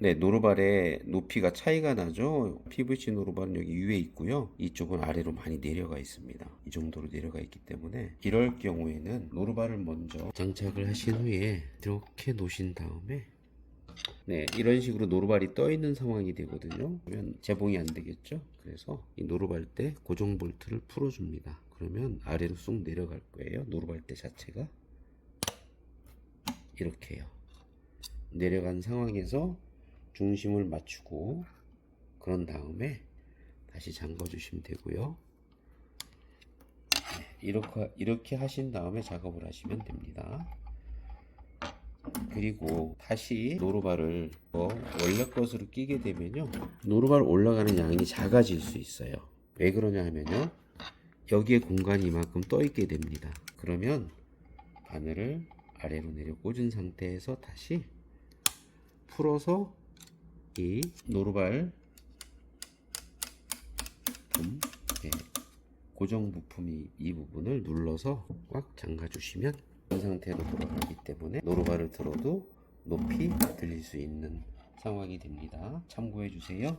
네, 노루발의 높이가 차이가 나죠. PVC 노루발은 여기 위에 있고요. 이쪽은 아래로 많이 내려가 있습니다. 이 정도로 내려가 있기 때문에 이럴 경우에는 노루발을 먼저 장착을 하신 후에 이렇게 놓으신 다음에 네, 이런 식으로 노루발이 떠 있는 상황이 되거든요. 그러면 재봉이 안 되겠죠. 그래서 이 노루발 때 고정 볼트를 풀어 줍니다. 그러면 아래로 쑥 내려갈 거예요. 노루발 때 자체가 이렇게요. 내려간 상황에서 중심을 맞추고 그런 다음에 다시 잠궈 주시면 되고요. 네, 이렇게 이렇게 하신 다음에 작업을 하시면 됩니다. 그리고 다시 노루발을 어, 원래 것으로 끼게 되면요 노루발 올라가는 양이 작아질 수 있어요 왜 그러냐 하면요 여기에 공간이 이만큼 떠 있게 됩니다 그러면 바늘을 아래로 내려 꽂은 상태에서 다시 풀어서 이 노루발 네, 고정 부품이 이 부분을 눌러서 꽉 잠가 주시면 이 상태로 돌아가기 때문에 노루발을 들어도 높이 들릴 수 있는 상황이 됩니다. 참고해 주세요.